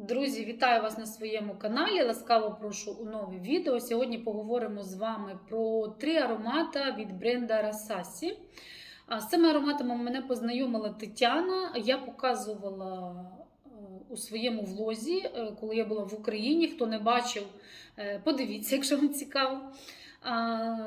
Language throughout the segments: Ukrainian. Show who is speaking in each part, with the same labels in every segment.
Speaker 1: Друзі, вітаю вас на своєму каналі. Ласкаво прошу у нове відео. Сьогодні поговоримо з вами про три аромати від бренда. А З цими ароматами мене познайомила Тетяна. Я показувала е, у своєму влозі, е, коли я була в Україні. Хто не бачив, е, подивіться, якщо вам цікаво.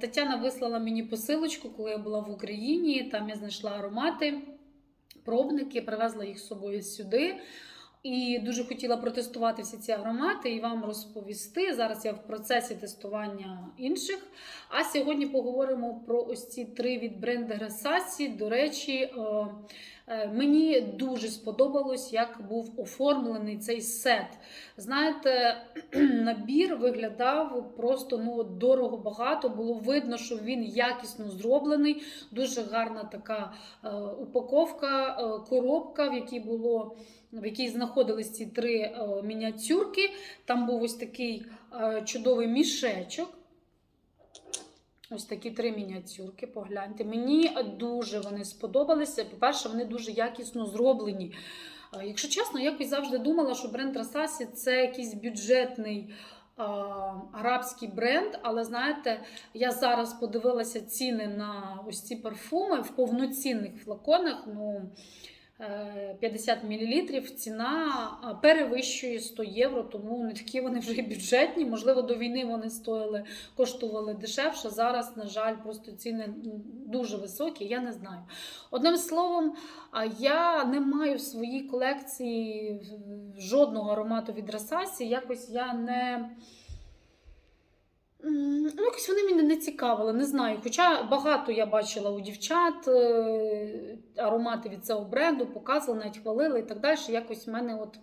Speaker 1: Тетяна вислала мені посилочку, коли я була в Україні. Там я знайшла аромати, пробники, привезла їх з собою сюди. І дуже хотіла протестувати всі ці аромати і вам розповісти. Зараз я в процесі тестування інших. А сьогодні поговоримо про ось ці три від бренду Грасасі. До речі, е, мені дуже сподобалось, як був оформлений цей сет. Знаєте, набір виглядав просто ну, дорого багато. Було видно, що він якісно зроблений. Дуже гарна така е, упаковка, е, коробка, в якій було в якій знаходились ці три е, мініатюрки. Там був ось такий е, чудовий мішечок. Ось такі три мініатюрки, погляньте. Мені дуже вони сподобалися. По-перше, вони дуже якісно зроблені. Якщо чесно, якось завжди думала, що бренд Расасі це якийсь бюджетний арабський бренд. Але знаєте, я зараз подивилася ціни на ось ці парфуми в повноцінних флаконах. Ну, 50 мл ціна перевищує 100 євро, тому не такі вони вже і бюджетні. Можливо, до війни вони стоїли, коштували дешевше. Зараз, на жаль, просто ціни дуже високі, я не знаю. Одним словом, я не маю в своїй колекції жодного аромату від Расасі. Якось я не. Ну, якось вони мене не цікавили, не знаю. Хоча багато я бачила у дівчат е, аромати від цього бренду, показували, навіть хвалили і так далі. Якось в мене от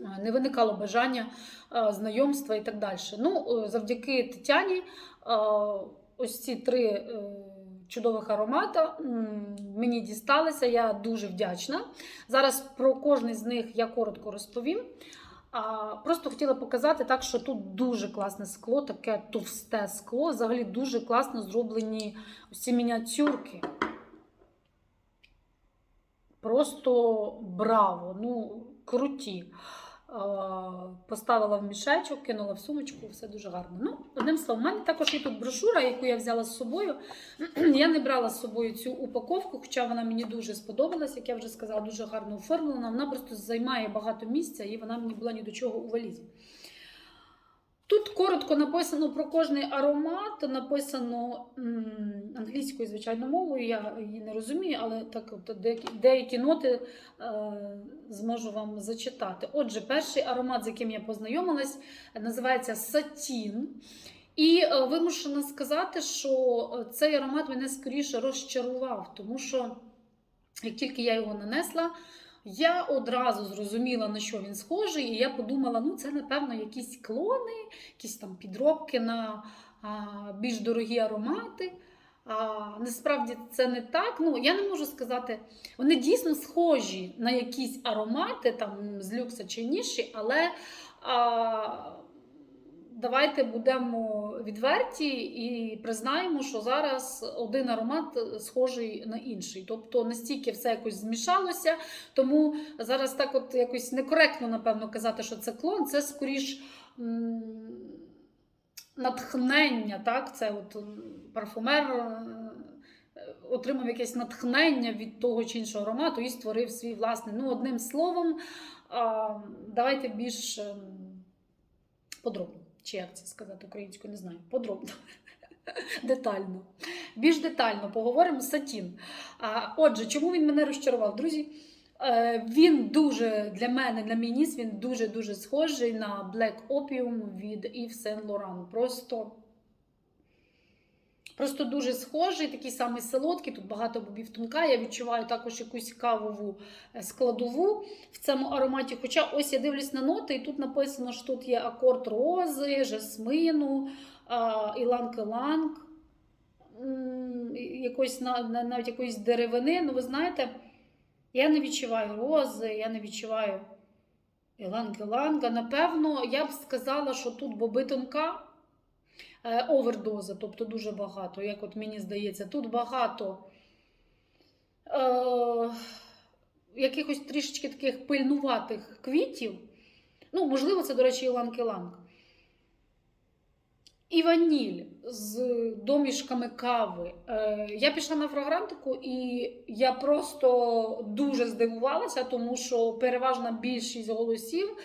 Speaker 1: е, не виникало бажання е, знайомства і так далі. Ну, завдяки Тетяні, ось ці три чудових аромата мені дісталися. Я дуже вдячна. Зараз про кожний з них я коротко розповім. А, просто хотіла показати так, що тут дуже класне скло, таке товсте скло. Взагалі дуже класно зроблені усі мініатюрки. Просто браво! Ну, круті. А, Поставила в мішечок, кинула в сумочку, все дуже гарно. Ну, одним словом, у мене також є тут брошура, яку я взяла з собою. Я не брала з собою цю упаковку, хоча вона мені дуже сподобалась, як я вже сказала, дуже гарно оформлена. Вона просто займає багато місця і вона мені була ні до чого у валізі. Тут коротко написано про кожний аромат, написано англійською, звичайно, мовою. Я її не розумію, але так деякі, деякі ноти е, зможу вам зачитати. Отже, перший аромат, з яким я познайомилась, називається Сатін. І е, вимушена сказати, що цей аромат мене скоріше розчарував, тому що як тільки я його нанесла, я одразу зрозуміла, на що він схожий, і я подумала, ну це, напевно, якісь клони, якісь там підробки на а, більш дорогі аромати. А, насправді це не так. Ну, я не можу сказати, вони дійсно схожі на якісь аромати там, з люкса чи ніші, але а, давайте будемо відверті і признаємо, що зараз один аромат схожий на інший. Тобто настільки все якось змішалося, тому зараз так от якось некоректно, напевно, казати, що це клон, це скоріш. Натхнення, так, це от парфумер е, отримав якесь натхнення від того чи іншого аромату і створив свій власний. Ну, одним словом, давайте більш ем, подробно. Це сказати українською, не знаю. Подробно. Детально. Більш детально поговоримо Сатін. А, Отже, чому він мене розчарував? Друзі, е, він дуже для мене, на мій ніс, він дуже-дуже схожий на Black Opium від Yves Saint Laurent. Просто. Просто дуже схожий, такий самий солодкий, тут багато бобів тонка. Я відчуваю також якусь кавову е, складову в цьому ароматі. Хоча ось я дивлюсь на ноти, і тут написано, що тут є акорд рози, жасмину, іланг-іланг, на- навіть якоїсь деревини. Ну, ви знаєте, я не відчуваю рози, я не відчуваю іланг-іланга. Напевно, я б сказала, що тут боби тонка. Е, овердоза, тобто дуже багато, як от мені здається, тут багато е, якихось трішечки таких пильнуватих квітів. Ну, можливо, це, до речі, іланг-іланг. І ваніль з домішками кави. Е, я пішла на фрагрантику, і я просто дуже здивувалася, тому що переважна більшість голосів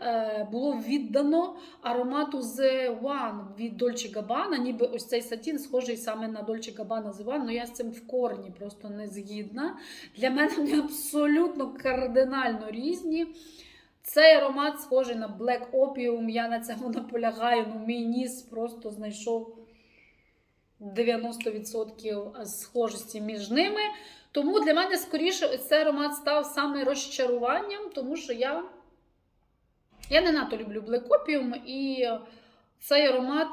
Speaker 1: е, було віддано аромату The One від Dolce Gabbana, ніби ось цей сатін схожий саме на Dolce Gabbana The One, але я з цим в корні просто не згідна. Для мене вони абсолютно кардинально різні. Цей аромат схожий на Black Opium, я на цьому наполягаю, ну мій ніс просто знайшов 90% схожості між ними. Тому для мене скоріше цей аромат став саме розчаруванням, тому що я, я не надто люблю Opium, і цей аромат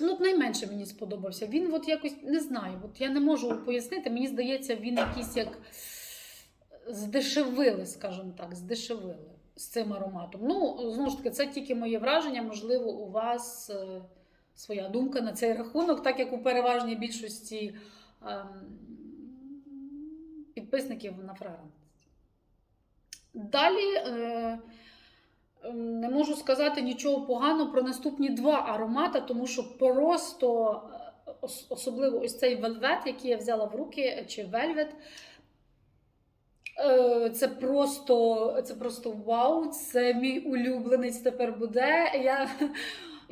Speaker 1: ну, найменше мені сподобався. Він от якось не знаю, от я не можу пояснити. Мені здається, він якийсь як здешевили, скажімо так, здешевили з цим ароматом. Ну, знову ж таки, це тільки моє враження. Можливо, у вас е, своя думка на цей рахунок, так як у переважній більшості е, підписників на фрагранці. Далі. Е, не можу сказати нічого поганого про наступні два аромати, тому що просто особливо ось цей вельвет, який я взяла в руки, чи вельвет. Е, Це просто це просто вау, це мій улюбленець тепер буде. Я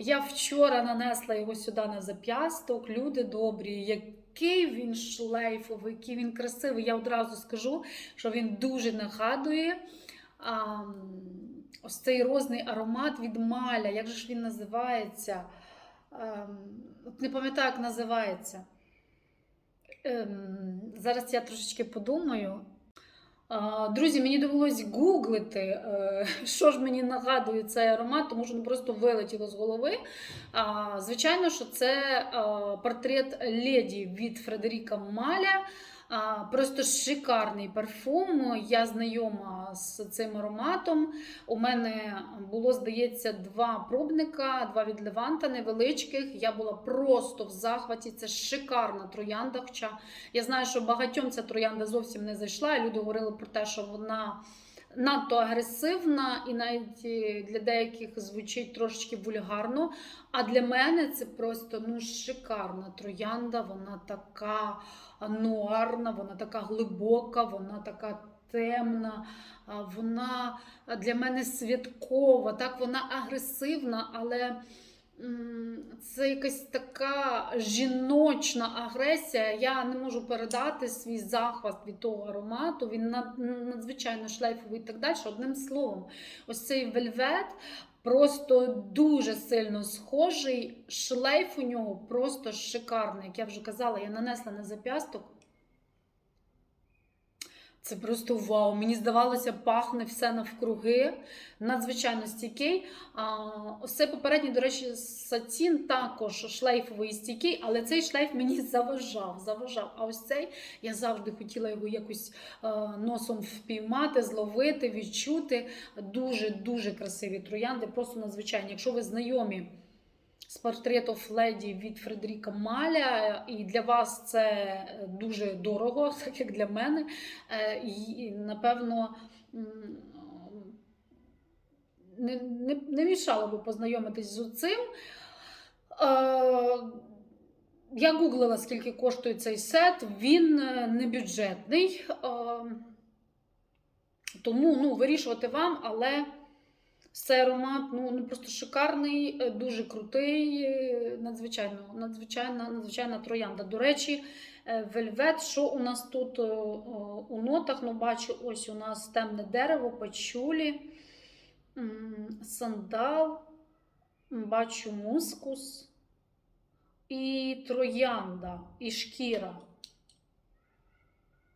Speaker 1: я вчора нанесла його сюди на зап'ясток. Люди добрі, який він шлейфовий, який він красивий. Я одразу скажу, що він дуже нагадує. А, Ось цей розний аромат від маля. Як же ж він називається? А, Не пам'ятаю, як називається. Ем, Зараз я трошечки подумаю. Друзі, мені довелось гуглити, е, що ж мені нагадує цей аромат, тому що ну, просто вилетіло з голови. Звичайно, що це портрет леді від Фредеріка Маля. Просто шикарний парфум. Я знайома з цим ароматом. У мене було, здається, два пробника, два від Леванта невеличких. Я була просто в захваті. Це шикарна троянда. Хоча я знаю, що багатьом ця троянда зовсім не зайшла. Люди говорили про те, що вона. Надто агресивна і навіть для деяких звучить трошечки вульгарно. А для мене це просто ну, шикарна троянда. Вона така нуарна, вона така глибока, вона така темна, вона для мене святкова, так, вона агресивна, але. Це якась така жіночна агресія. Я не можу передати свій захват від того аромату. Він надзвичайно шлейфовий і так далі. Одним словом, ось цей вельвет просто дуже сильно схожий. Шлейф у нього просто шикарний. Як я вже казала, я нанесла на зап'ясток. Це просто вау. Мені здавалося, пахне все навкруги. Надзвичайно стійкий. Ось цей до речі, сатін також шлейфовий стійкий, але цей шлейф мені заважав. заважав. А ось цей я завжди хотіла його якось а, носом впіймати, зловити, відчути. Дуже-дуже красиві троянди, просто надзвичайні. Якщо ви знайомі з портрету Фледі від Фредеріка Маля, і для вас це дуже дорого, так як для мене. Е, і, напевно, не не, не мішало би познайомитись з цим. Е, я гуглила, скільки коштує цей сет, він не бюджетний, е, тому ну, вирішувати вам, але. Цей аромат ну, ну просто шикарний, е, дуже крутий, е, надзвичайно, надзвичайна, надзвичайна троянда. До речі, е, вельвет, що у нас тут у нотах? Ну, бачу, ось у нас темне дерево, пачулі, сандал, бачу мускус і троянда, і шкіра.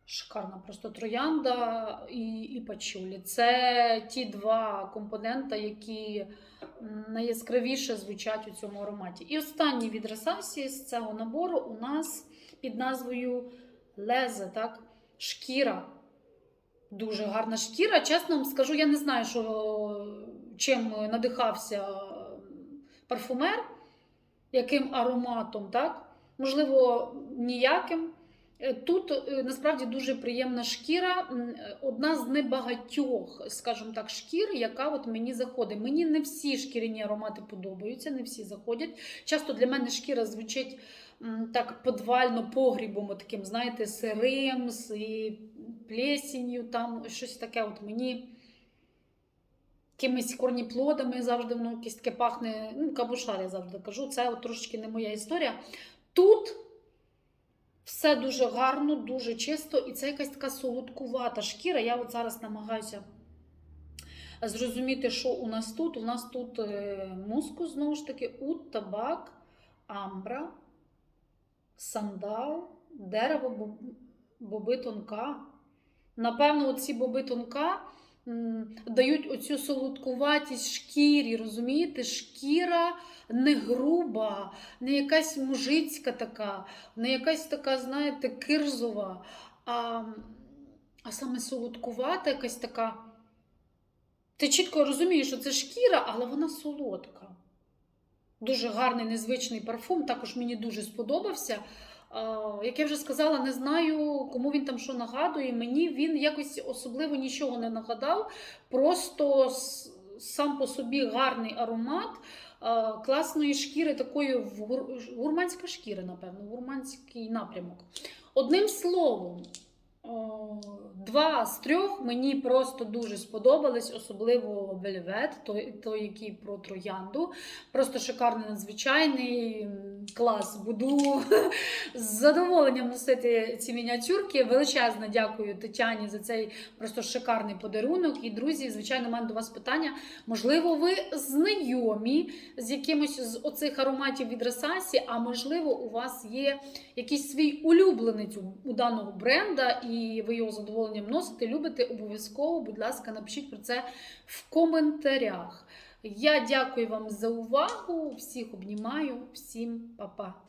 Speaker 1: Шикарна просто троянда і і пачулі. Це ті два компоненти, які найяскравіше звучать у цьому ароматі. І останній від Ресасі з цього набору у нас під назвою Лезе, так? шкіра. Дуже гарна шкіра. Чесно вам скажу, я не знаю, що, чим надихався парфумер, яким ароматом, так? можливо, ніяким. Е, Тут е, насправді дуже приємна шкіра, е, одна з небагатьох, скажімо так, шкір, яка от мені заходить. Мені не всі шкіряні аромати подобаються, не всі заходять. Часто для мене шкіра звучить так подвально погрібом, таким, знаєте, сирим, з плесінню, там щось таке. От мені якимись корніплодами завжди воно якесь таке пахне. Ну, кабушар, я завжди кажу. Це от трошечки не моя історія. Тут все дуже гарно, дуже чисто, і це якась така солодкувата шкіра. Я от зараз намагаюся зрозуміти, що у нас тут. У нас тут е, мускус, знову ж таки, ут, табак, амбра, сандал, дерево, боби тонка. Напевно, оці боби тонка дають оцю солодкуватість шкірі, розумієте? Шкіра не груба, не якась мужицька така, не якась така, знаєте, кирзова, а, а саме солодкувата, якась така. Ти чітко розумієш, що це шкіра, але вона солодка. Дуже гарний, незвичний парфум. Також мені дуже сподобався. Як я вже сказала, не знаю, кому він там що нагадує. Мені він якось особливо нічого не нагадав. Просто сам по собі гарний аромат класної шкіри, такої гурманська шкіра, напевно, гурманський напрямок. Одним словом, два з трьох мені просто дуже сподобались, особливо вельвет, той, той, який про троянду. Просто шикарний, надзвичайний клас. Буду з задоволенням носити ці мініатюрки. Величезно дякую Тетяні за цей просто шикарний подарунок. І друзі, звичайно, у мене до вас питання. Можливо, ви знайомі з якимось з оцих ароматів від Ресасі, а можливо, у вас є якийсь свій улюбленець у- даного бренда, і ви його задоволенням носите, любите, обов'язково, будь ласка, напишіть про це в коментарях. Я дякую вам за увагу. Всіх обнімаю, всім па-па.